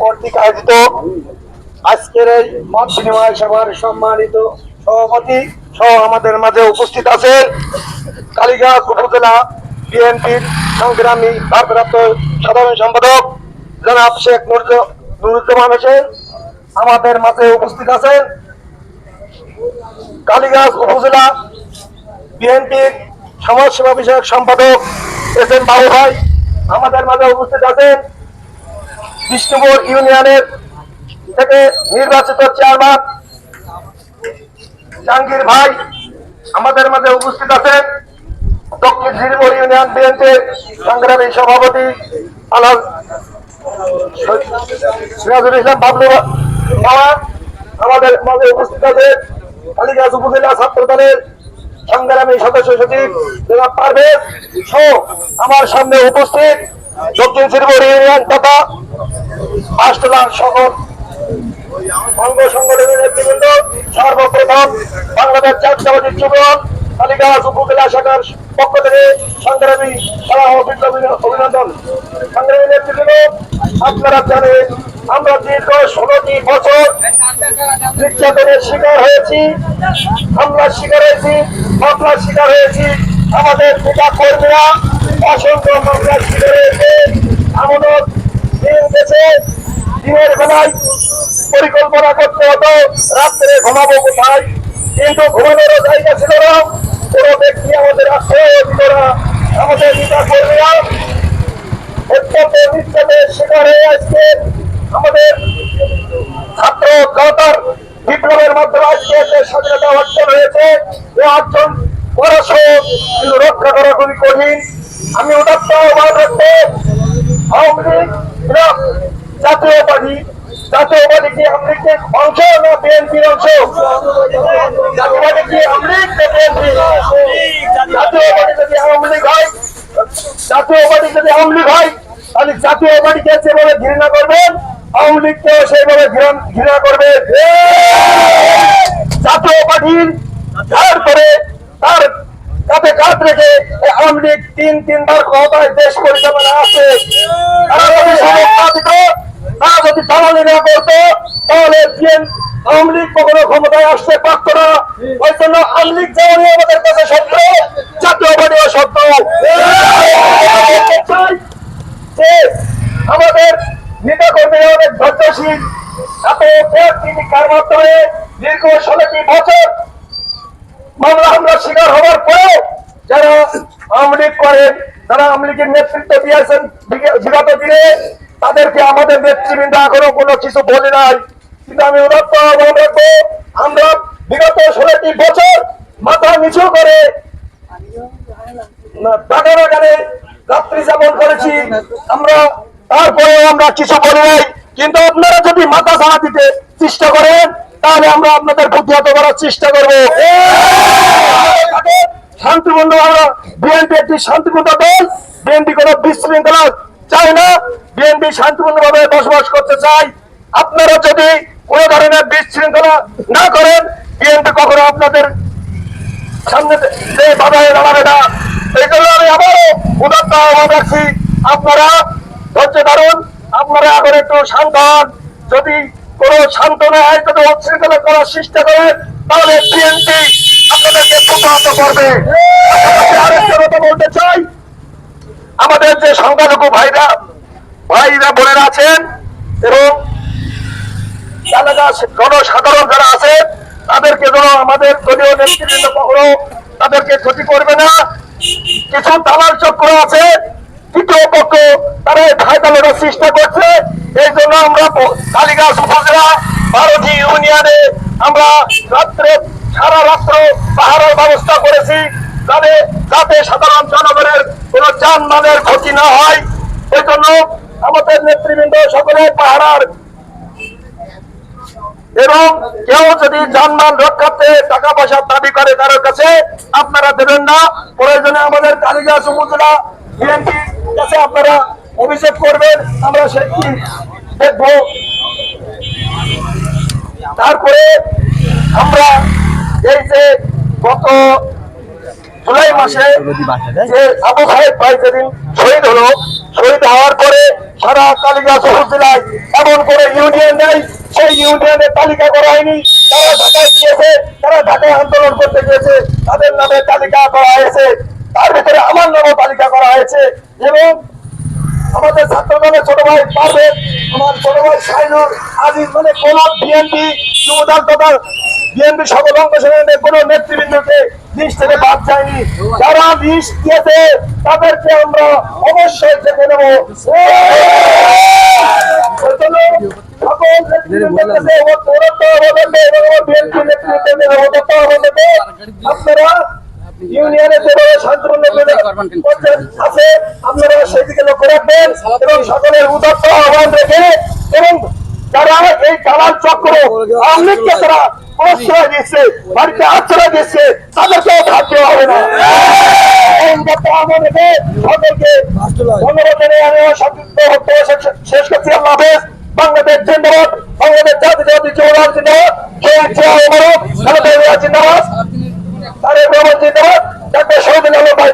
কর্তৃক আয়োজিত আজকের এই মত বিনিময় সভার সম্মানিত সভাপতি সহ আমাদের মাঝে উপস্থিত আছেন কালীঘাট উপজেলা বিএনপির সংগ্রামী ভারপ্রাপ্ত সাধারণ সম্পাদক জনাব শেখ নুরুজ্জামান হোসেন। আমাদের মাঝে উপস্থিত আছেন উপজেলা বিএনপির সমাজসেবা বিষয়ক সম্পাদক এস এম বাবু ভাই। আমাদের মাঝে উপস্থিত আছেন বিষ্ণুপুর ইউনিয়নের থেকে নির্বাচিত চেয়ারম্যান জাহাঙ্গীর ভাই আমাদের মাঝে উপস্থিত আছেন। দক্ষিণ শ্রীপুর ইউনিয়ন বিএনপির সংগ্রামী সভাপতি আলাল সিরাজুল ইসলাম বাবলু বাবা আমাদের মাঝে উপস্থিত আছে কালীগাছ উপজেলা ছাত্র দলের সংগ্রামী সদস্য সচিব জনাব পারভেজ সহ আমার সামনে উপস্থিত দক্ষিণ শ্রীপুর ইউনিয়ন তথা আষ্টলার সকল অঙ্গ সংগঠনের নেতৃবৃন্দ, সর্বপ্রথম বাংলাদেশ জাতীয়তাবাদী যুবদল কালীগাছ উপজেলা শাখার পক্ষ থেকে সংগ্রামী সভা অভিনন্দন। সংগ্রামী নেতৃবৃন্দ, আপনারা জানেন, আমরা দীর্ঘ ষোলোটি বছর নির্যাতনের শিকার হয়েছি, হামলার শিকার হয়েছি, মামলার শিকার হয়েছি। আমাদের নেতা কর্মীরা অসংখ্য মামলার শিকার হয়েছে আমাদের পরিকল্পনা করতে হতো, রাত্রে ঘুমাবো কোথায়? কিন্তু ঘুমানোরও জায়গা ছিল না। কোনো ব্যক্তি আমাদের আশ্রয় দিত আমাদের নেতা কর্মীরা অত্যন্ত নির্যাতনের শিকার হয়ে আজকে আমাদের ছাত্র জনতার বিপ্লবের মাধ্যমে আজকে যে স্বাধীনতা অর্জন হয়েছে। ও অর্জন পড়াশো কিন্তু রক্ষা করা খুবই কঠিন। আমি রাখব আওয়ামী লীগ এবং জাতীয় পার্টি জাতীয় পার্টি কি আওয়ামী লীগের অংশ না বিএনপির অংশ? জাতীয় পার্টি কি আওয়ামী লীগ না বিএনপি? জাতীয় পার্টি যদি আওয়ামী লীগ হয়, জাতীয় পার্টি যদি আওয়ামী লীগ হয়, তাহলে জাতীয় পার্টিকে যেভাবে ঘৃণা করবেন, আওয়ামী লীগকেও সেইভাবে ঘৃণা করবে। জাতীয় পার্টির যার করে তার কাঁধে কাঁধ রেখে আওয়ামী লীগ তিন, তিনবার ক্ষমতায় দেশ পরিচালনা আছে তারা যদি তারা না করতো, তাহলে আওয়ামী লীগ কখনো ক্ষমতায় আসতে পারতো না। ওই জন্য আওয়ামী লীগ আমাদের কাছে শত্রু জাতীয় পার্টিও শত্রু যে আমাদের নেতা কর্মীরা অনেক পেট তিনি কার মাধ্যমে দীর্ঘ ষোলোটি বছর মামলা হামলার শিকার হওয়ার পরেও যারা আওয়ামী লীগ করেন তারা আওয়ামী লীগের নেতৃত্ব দিয়েছেন বিগত দিনে তাদেরকে আমাদের নেতৃবৃন্দ এখনও কোনো কিছু বলে নাই। কিন্তু আমি রাখব, আমরা বিগত ষোলোটি বছর মাথা নিচু করে রাত্রি যাপন করেছি। আমরা তারপরেও আমরা কিছু বলি নাই। কিন্তু আপনারা যদি মাথা ছাড়া দিতে চেষ্টা করেন তাহলে আমরা আপনাদের প্রতিহত করার চেষ্টা করব। শান্তিপূর্ণ আমরা বিএনপি একটি শান্তিপূর্ণ দল বিএনপি কোনো বিশৃঙ্খলা চায় না। বিএনপি শান্তিপূর্ণ ভাবে বসবাস করতে চায় আপনারা যদি কোন ধরনের বিশৃঙ্খলা না করেন বিএনপি কখনো আপনাদের সামনে বাধায় দাঁড়াবে না। এই জন্য আমি আবারও উদাত্ত আহ্বান রাখছি। আপনারা ধৈর্য ধরুন। আপনারা এখন একটু শান্ত যদি কোনো শান্ত না উচ্ছৃঙ্খলা করার চেষ্টা তাহলে বিএনপি আপনাদেরকে প্রতিহত করবে। বলতে চাই, আমাদের যে সংখ্যালঘু ভাইরা ভাইরা আছেন এবং জনসাধারণ যারা আছে তাদেরকে যেন আমাদের দলীয় নেতৃবৃন্দ কখনো তাদেরকে ক্ষতি করবে না। কিছু দালাল চক্র আছে তৃতীয় পক্ষ তারা আমরা কালীগাছ উপজেলা রাত্রে পাহাড়ের ব্যবস্থা করেছি যাতে যাতে সাধারণ জনগণের কোনো ক্ষতি না হয়। এই আমাদের নেতৃবৃন্দ সকলে পাহাড়ার এবং কেউ যদি যানবাহন রক্ষার্থে টাকা পয়সা দাবি করে কারোর কাছে আপনারা দেবেন না। প্রয়োজনে আমাদের কালীগাছ উপজেলা বিএনপির কাছে আপনারা অভিযোগ করবেন, আমরা সেটি দেখব। তারপরে আমরা এই যে গত জুলাই মাসে যে আবু সাহেব ভাই যেদিন শহীদ হলো, শহীদ হওয়ার পরে সারা কালিগঞ্জ উপজেলায় এমন করে ইউনিয়ন নেই, সেই ইউনিয়নের তালিকা করা হয়নি। তারা ঢাকায় গিয়েছে, তারা ঢাকায় আন্দোলন করতে গিয়েছে, তাদের নামে তালিকা করা হয়েছে। তার ভিতরে আমার নামও তালিকা করা হয়েছে। এবং আমাদের ছাত্রদলের ছোট ভাই পারবে আমার ছোট ভাই সাইনুর আজিজ মানে কোন বিএনপি যুবদল তথা বিএনপি সকল অঙ্গ সংগঠনের কোন নেতৃবৃন্দকে লিস্ট থেকে বাদ যায়নি। যারা লিস্ট দিয়েছে, তাদেরকে আমরা অবশ্যই দেখে নেব। আপনারা পর্যায়ে আছে আপনারা সেদিকে লক্ষ্য রাখবেন এবং সকলের উদাত্ত আহ্বান রেখে এবং যারা এই দালাল চক্র আমলিককে তারা প্রশ্রয় দিচ্ছে বাড়িতে আশ্রয় দিচ্ছে তাদেরকেও থাকতে হবে না। ধন্যবাদ জানিয়ে আমি আমার বক্তব্য শেষ- করছি। আল্লাহ হাফেজ। বাংলাদেশ জিন্দাবাদ। বাংলাদেশ জাতি জাতি জিন্দাবাদ। শহীদ জিয়া ওমরও খালেদা জিয়া জিন্দাবাদ। তারেক রহমান জিন্দাবাদ। থাকবে শহীদ আলম ভাই